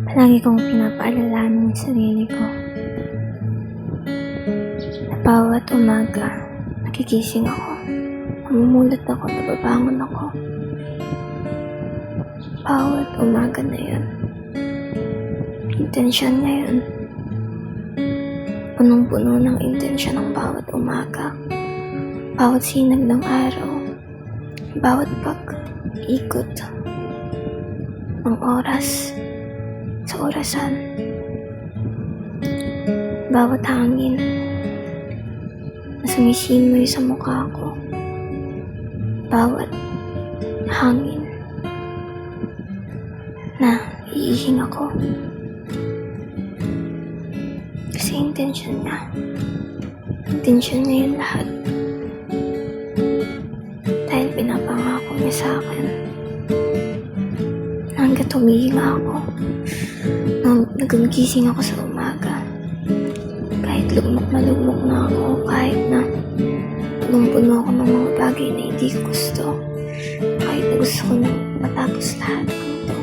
Palagi kong pinapaalalahanan yung sarili ko. Na bawat umaga, nagigising ako. Namumulot ako, nababangon ako. Bawat umaga na yun. Intensyon na yun. Punong-puno ng intensyon ng bawat umaga. Bawat sinag ng araw. Bawat pag-ikot ng oras orasan. Bawat hangin na sumisimoy sa mukha ko. Bawat hangin na iihing ako. Kasi intention niya. Intention niya yung lahat. Dahil pinapangako niya sa akin. Hanggat humihinga ako. Nung nagugising ako sa umaga. Kahit lugmok na lugmok na ako. Kahit na punong-puno ako ng mga bagay na hindi ko gusto. Kahit na gusto ko nang matapos lahat ng ito.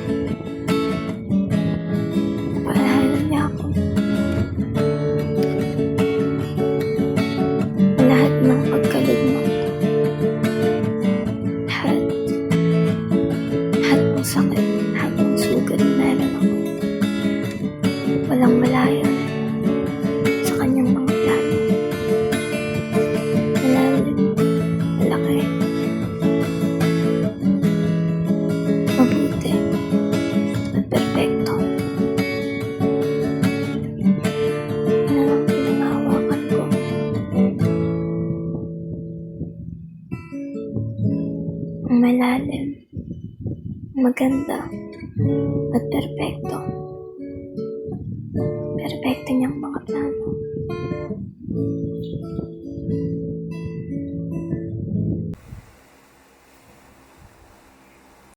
Malalim. Maganda. At perfecto.